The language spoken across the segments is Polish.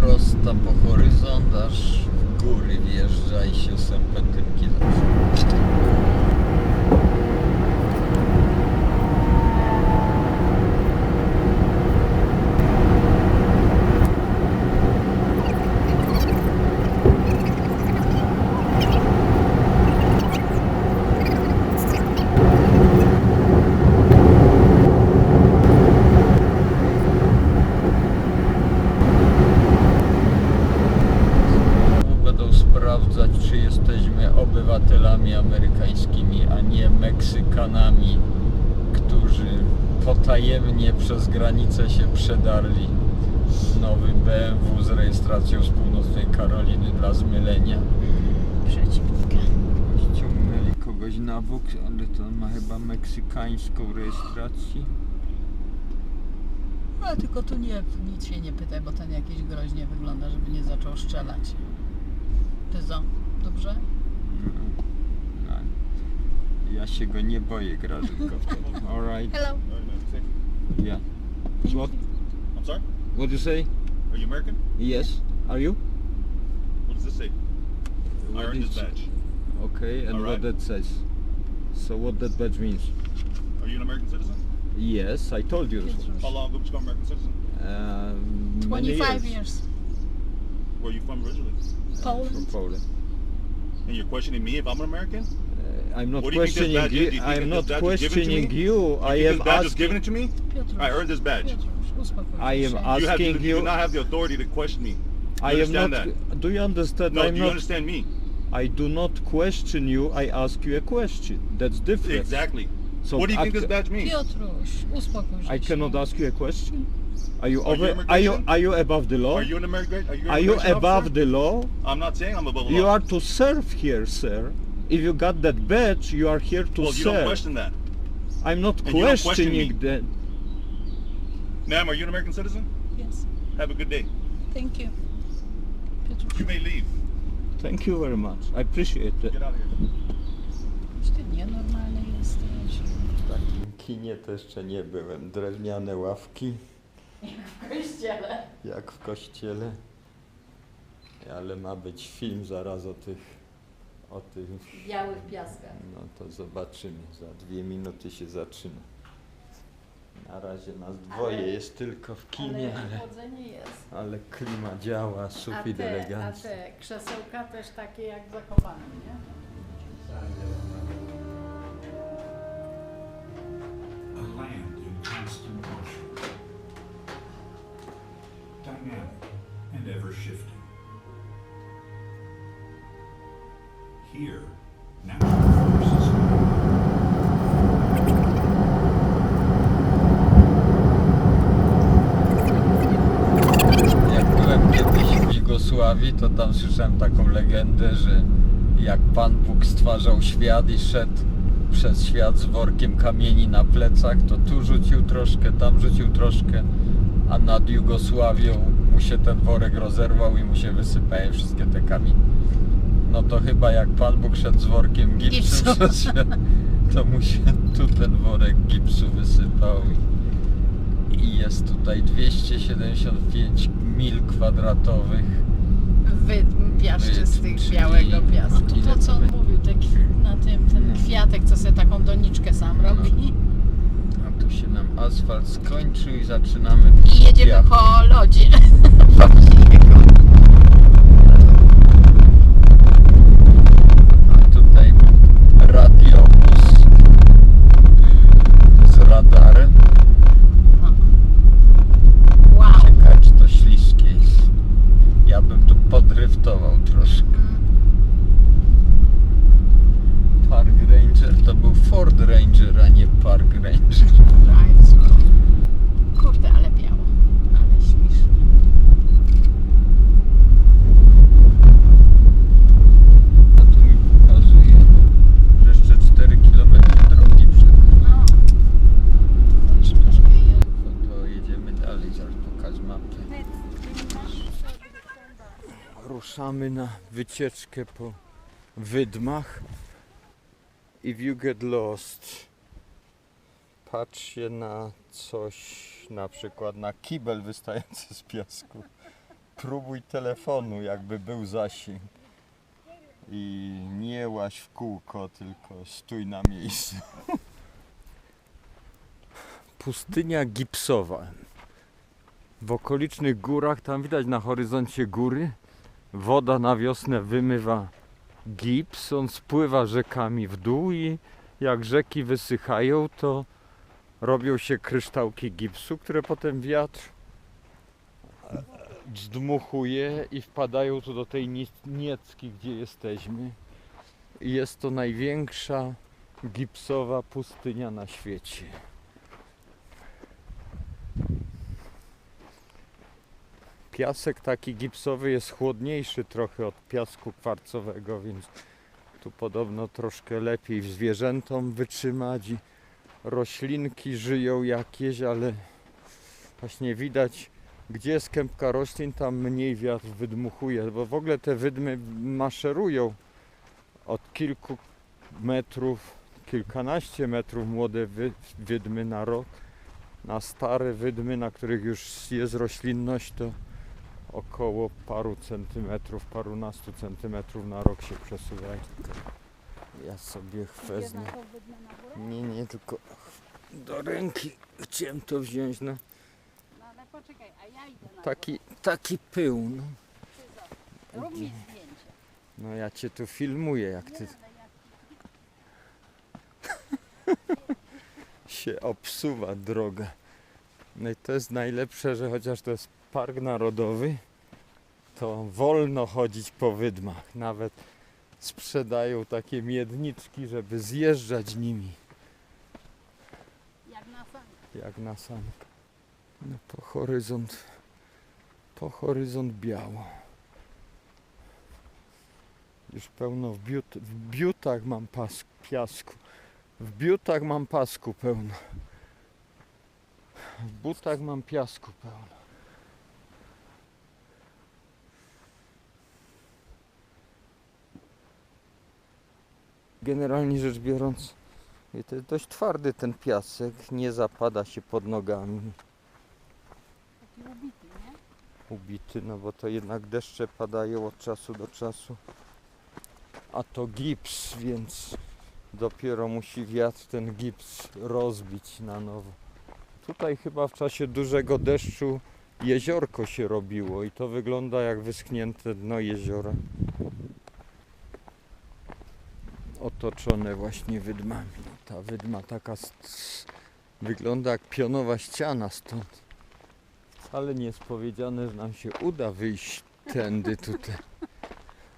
prosta po horyzont, aż w góry wjeżdża i się serpentynki zaczyna. Amerykańskimi, a nie Meksykanami, którzy potajemnie przez granicę się przedarli. Nowy BMW z rejestracją z północnej Karoliny dla zmylenia. Przeciwnika. Ściągnęli kogoś na bok, ale to ma chyba meksykańską rejestrację. No tylko tu nie, nic się nie pytaj, bo ten jakiś groźnie wygląda, żeby nie zaczął strzelać. Pyzo, dobrze? No, ja się go nie boję, Grażynko. Alright, Hello. Alright, man. Safe. yeah. What, I'm sorry? what you say? Are you American? Yes. Are you? What does this say? I earned this badge. Okay, and what Alright. that says? So what that badge means? Are you an American citizen? Yes, I told you. Piotruś. How long ago did you become American citizen? Um, many 25 years. years. Where are you from originally? Poland. From Poland. Poland. And you're questioning me if I'm an American? I'm not What you questioning you. you I'm not this badge was given to questioning you. You I am this badge was asking. given to me? I earned this badge. I am się. You, have, Asking you, you- do not have the authority to question me. I am not. understand Do you understand? No, I'm do you not. understand me? I do not question you. I ask you a question. That's different. Exactly. So what do you think this badge means? Piotruś, uspokój. I cannot ask you a question. Are you Are you over? Are you are you above the law? Are you an American? Are you, an Are you above officer? the law? I'm not saying I'm above the law. You are to serve here, sir. If you got that badge, you are here to well, you don't serve. question that. I'm not And question questioning me. that. Ma'am, are you an American citizen? Yes, Have a good day. thank you. You may leave. Thank you very much. I appreciate it. Get out of here. ty nienormalny jesteś. W takim kinie to jeszcze nie byłem. Drewniane ławki, W kościele. jak w kościele. Ale ma być film zaraz o tych, o tych, białych piaskach. no to zobaczymy. Za dwie minuty się zaczyna. Na razie nas dwoje Ale- jest tylko w kinie, Ale ale, ale klima działa, sufit te, a elegancki. te krzesełka też takie jak zakopane, nie? Jak byłem Jugosławii, to tam słyszałem taką legendę, że jak Pan Bóg stwarzał świat i szedł przez świat z workiem kamieni na plecach, to tu rzucił troszkę, tam rzucił troszkę, a nad Jugosławią mu się ten worek rozerwał i mu się wysypały wszystkie te kamienie. No to chyba jak Pan Bóg szedł z workiem gipsu Gipsu. przez to mu się tu ten worek gipsu wysypał. I- I jest tutaj 275 mil kwadratowych. Wydm piaszczystych czyli- białego piasku. no, ile To co on to mówił, te, kwi- na tym, ten No. kwiatek, co sobie taką doniczkę sam robi. A tu się nam asfalt skończył i zaczynamy. I jedziemy po lodzie. A tutaj radiowóz z radarem. No. Wow. Ciekawe czy to śliskie jest. Ja bym tu podryftował troszkę. Park Ranger to był Ford Ranger, a nie Park Ranger. Drive slow. Kurde, ale biało. Ale śmiesznie. A tu mi pokazuje, że jeszcze 4 km drogi przed nami. No. To troszkę jest. No to jedziemy dalej, zaraz pokażę mapę. Ruszamy na wycieczkę po wydmach. If you get lost, patrzcie na coś, na przykład na kibel wystający z piasku. spróbuj telefonu, jakby był zasięg. I nie łaź w kółko, tylko stój na miejscu. Pustynia gipsowa. W okolicznych górach, tam widać na horyzoncie góry, woda na wiosnę wymywa gips, on spływa rzekami w dół i jak rzeki wysychają, to robią się kryształki gipsu, które potem wiatr zdmuchuje i wpadają tu do tej Nie- Niecki, gdzie jesteśmy. Jest to największa gipsowa pustynia na świecie. Piasek taki gipsowy jest chłodniejszy trochę od piasku kwarcowego, więc tu podobno troszkę lepiej zwierzętom wytrzymać roślinki żyją jakieś, ale właśnie widać, gdzie jest kępka roślin, tam mniej wiatr wydmuchuje, bo w ogóle te wydmy maszerują od kilku metrów, kilkanaście metrów młode wy, wydmy na rok. Na stare wydmy, na których już jest roślinność, to około paru centymetrów, parunastu centymetrów na rok się przesuwają. Ja sobie chwezę. Nie, nie, tylko do ręki chciałem to wziąć. No, No na taki, taki pył. No. no ja cię tu filmuję, jak ty ja się obsuwa droga. No i to jest najlepsze, że chociaż to jest park narodowy, to wolno chodzić po wydmach. Nawet sprzedają takie miedniczki, żeby zjeżdżać nimi, jak na sam. jak na sankę. No po horyzont, po horyzont biało. Już pełno w, biut, w biutach mam pas, piasku. W biutach mam pasku pełno. W butach mam piasku pełno. Generalnie rzecz biorąc, to jest dość twardy ten piasek, nie zapada się pod nogami. Taki ubity, nie? Ubity, no bo to jednak deszcze padają od czasu do czasu. A to gips, więc dopiero musi wiatr ten gips rozbić na nowo. Tutaj chyba w czasie dużego deszczu jeziorko się robiło i to wygląda jak wyschnięte dno jeziora. Otoczone właśnie wydmami. No, ta wydma taka wygląda jak pionowa ściana stąd. Wcale nie jest powiedziane, że nam się uda wyjść tędy tutaj.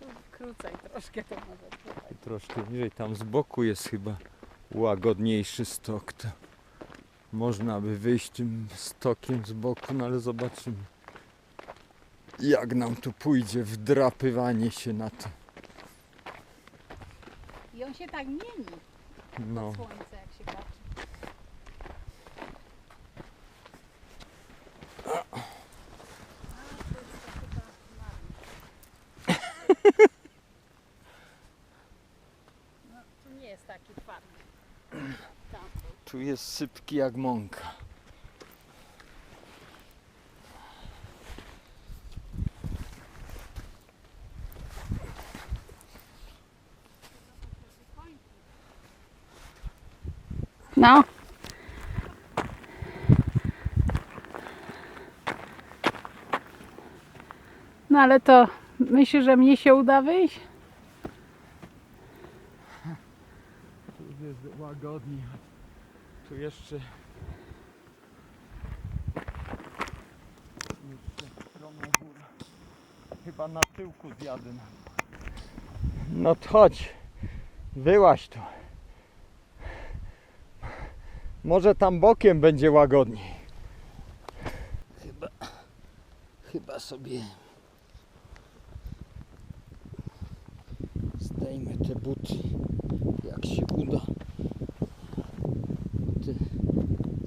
Tu krócej troszkę to może. I troszkę niżej, tam z boku jest chyba łagodniejszy stok. To można by wyjść tym stokiem z boku, no ale zobaczymy. Jak nam tu pójdzie wdrapywanie się na to. On się tak mieni No, od słońca, jak się patrzy. No, tu nie jest taki twardy. Tam. tu jest sypki jak mąka. No. No ale to myślisz, że mnie się uda wyjść? Tu jest łagodniej. Tu jeszcze. Chyba na tyłku zjadę. No to chodź. Wyłaź tu. Może tam bokiem będzie łagodniej. Chyba. Chyba sobie. Zdejmę te buty jak się uda. Te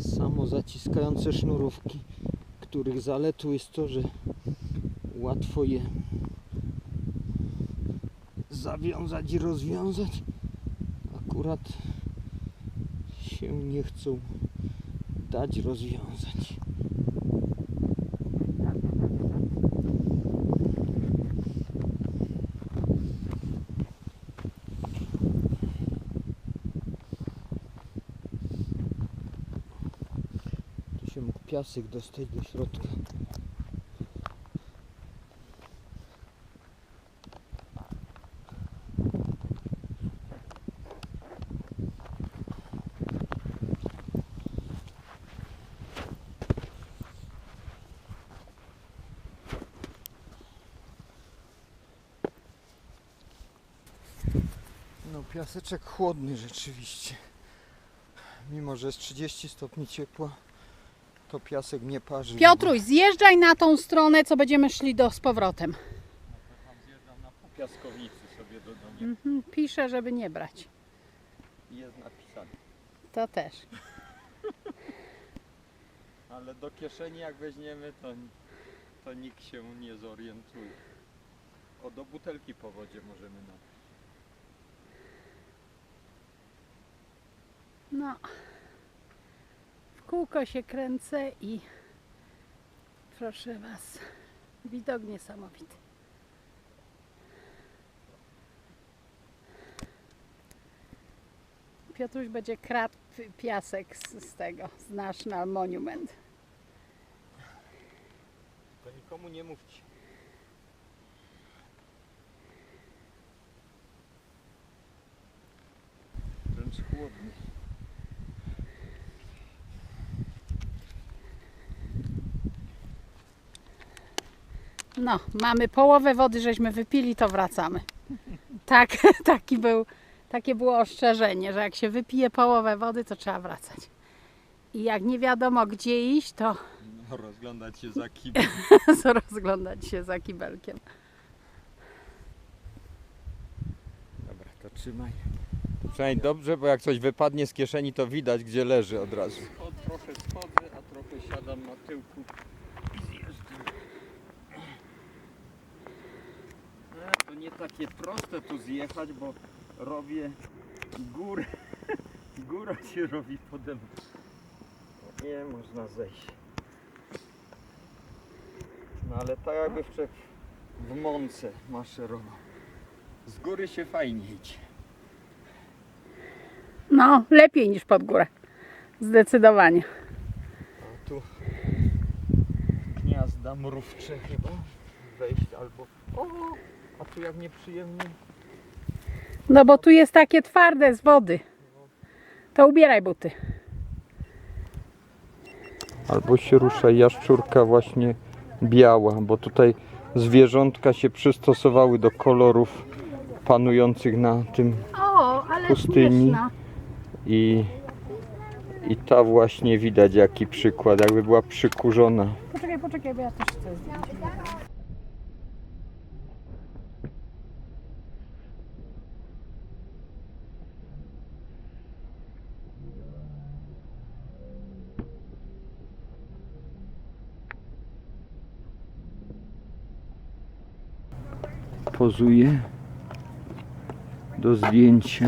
samozaciskające sznurówki, których zaletą jest to, że łatwo je zawiązać i rozwiązać. Akurat się nie chcą dać rozwiązać. Tu się mógł piasek dostać do środka. No piaseczek chłodny rzeczywiście. Mimo, że jest 30 stopni ciepła, to piasek nie parzy. Piotruś, zjeżdżaj na tą stronę, co będziemy szli do z powrotem. Tam zjeżdżam na piaskownicy sobie do domu. Mhm, piszę, żeby nie brać. Jest napisane. To też. Ale do kieszeni jak weźmiemy, to, to nikt się nie zorientuje. O, do butelki po wodzie możemy napić. No. W kółko się kręcę i proszę Was, widok niesamowity. Piotruś będzie kradł pi- piasek z, z tego, z National Monument. To nikomu nie mówcie. Wręcz chłodny. No, mamy połowę wody, żeśmy wypili, to wracamy. Tak, taki był, takie było ostrzeżenie, że jak się wypije połowę wody, to trzeba wracać. I jak nie wiadomo gdzie iść, to No, rozglądać się za kibem. rozglądać się za kibelkiem. Dobra, to trzymaj. Przynajmniej dobrze, bo jak coś wypadnie z kieszeni, to widać, gdzie leży od razu. trochę schodzę, a trochę siadam na tyłku i zjeżdżam. E, to nie takie proste tu zjechać, bo robię górę. Góra się robi pode mną. Nie można zejść. No ale tak jakby w, w mące maszerował. Z góry się fajnie idzie. No, lepiej niż pod górę. Zdecydowanie. A tu gniazda mrówcze chyba wejść albo... O, a tu jak nieprzyjemnie. No bo tu jest takie twarde z wody. To ubieraj buty. Albo się rusza jaszczurka właśnie biała, bo tutaj zwierzątka się przystosowały do kolorów panujących na tym O, ale Pustyni. śmieszna. i, i ta właśnie widać jaki przykład, jakby była przykurzona. Poczekaj, poczekaj, bo ja też chcę. Pozuje do zdjęcia.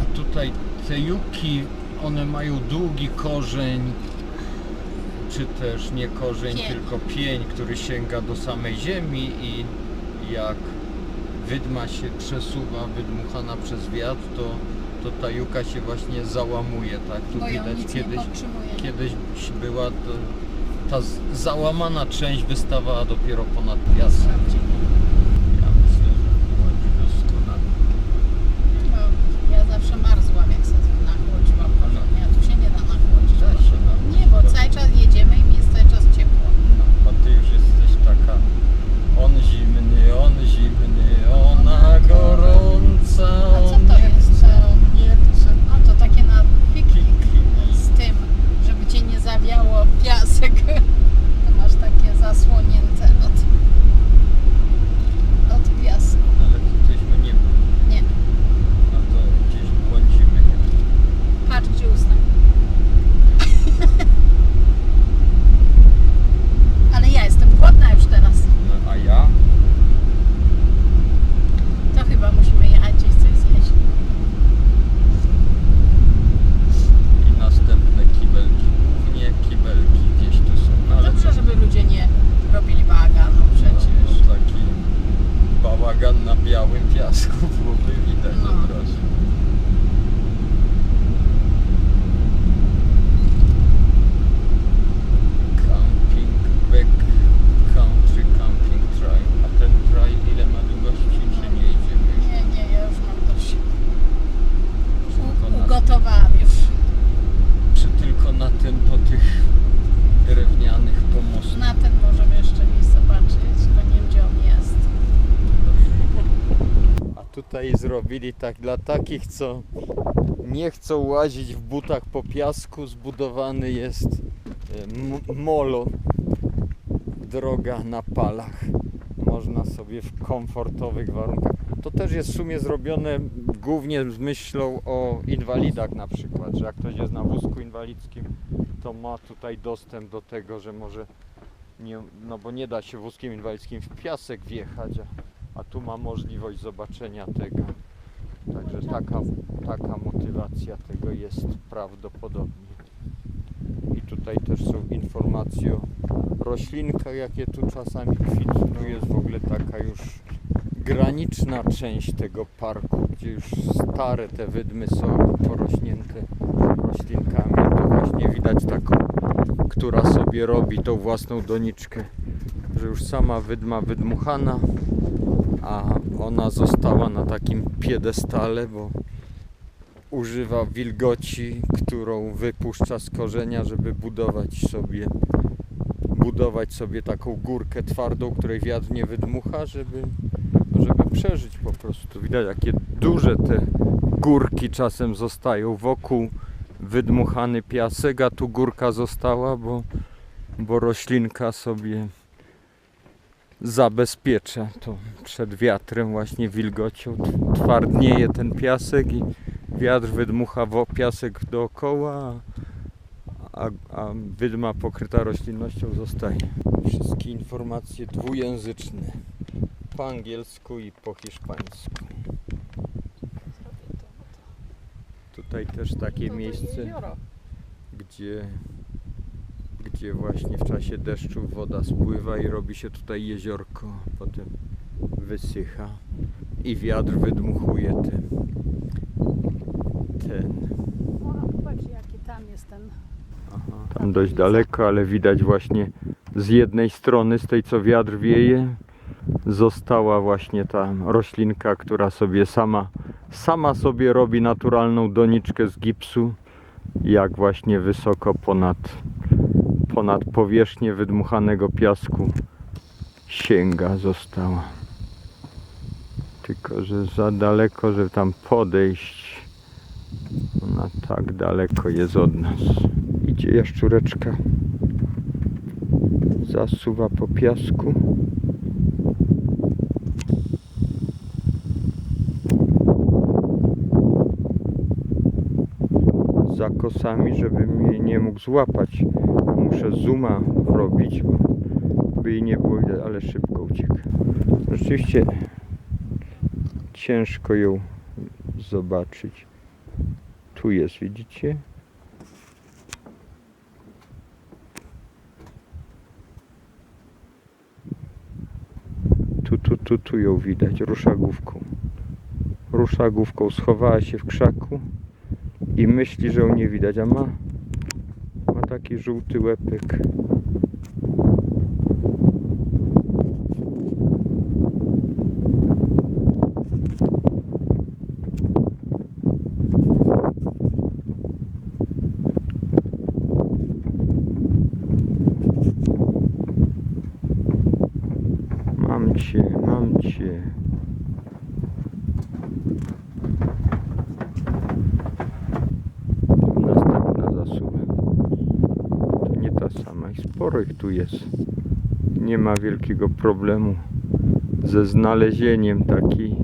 A tutaj te juki, one mają długi korzeń, czy też nie korzeń, Pień. tylko pień, który sięga do samej ziemi i jak wydma się przesuwa, wydmuchana przez wiatr, to, to ta juka się właśnie załamuje, tak? Tu Bo ją widać nic kiedyś, podtrzymuje. kiedyś była to, ta z- załamana część wystawała dopiero ponad piasek. Tutaj zrobili tak dla takich, co nie chcą łazić w butach po piasku. Zbudowany jest e, molo, droga na palach. Można sobie w komfortowych warunkach. To też jest w sumie zrobione głównie z myślą o inwalidach na przykład, że jak ktoś jest na wózku inwalidzkim, to ma tutaj dostęp do tego, że może nie, no bo nie da się wózkiem inwalidzkim w piasek wjechać, a, a tu ma możliwość zobaczenia tego. Także taka, taka motywacja tego jest prawdopodobnie. I tutaj też są informacje o roślinkach, jakie tu czasami kwitną. Tu jest w ogóle taka już graniczna część tego parku, gdzie już stare te wydmy są porośnięte roślinkami. Tu właśnie widać taką, która sobie robi tą własną doniczkę, że już sama wydma wydmuchana, a ona została na takim piedestale, bo używa wilgoci, którą wypuszcza z korzenia, żeby budować sobie budować sobie taką górkę twardą, której wiatr nie wydmucha, żeby, no żeby przeżyć po prostu. Widać jakie duże te górki czasem zostają wokół wydmuchany piasek, a tu górka została, bo, bo roślinka sobie zabezpiecza to przed wiatrem, właśnie wilgocią. Twardnieje ten piasek i wiatr wydmucha piasek dookoła, a, a wydma pokryta roślinnością zostaje. Wszystkie informacje dwujęzyczne. Po angielsku i po hiszpańsku. Tutaj też takie miejsce, gdzie, gdzie właśnie w czasie deszczu woda spływa i robi się tutaj jeziorko, potem wysycha i wiatr wydmuchuje ten, ten O, popatrz jaki tam jest ten. Tam dość daleko, ale widać właśnie z jednej strony, z tej co wiatr wieje, została właśnie ta roślinka, która sobie sama, sama sobie robi naturalną doniczkę z gipsu, jak właśnie wysoko ponad, ponad powierzchnię wydmuchanego piasku sięga została. Tylko, że za daleko, żeby tam podejść. Ona tak daleko jest od nas. Idzie jaszczureczka. Zasuwa po piasku. Za kosami, żeby mnie nie mógł złapać. Muszę zooma robić, by jej nie było widać, ale szybko ucieka. Rzeczywiście ciężko ją zobaczyć. Tu jest, widzicie? Tu, tu, tu, tu ją widać, rusza główką. Rusza główką, schowała się w krzaku i myśli, że ją nie widać, a ma taki żółty łepek. Mam cię, mam cię. Następna zasuwa. To nie ta ich tu jest. Nie ma wielkiego problemu ze znalezieniem takiej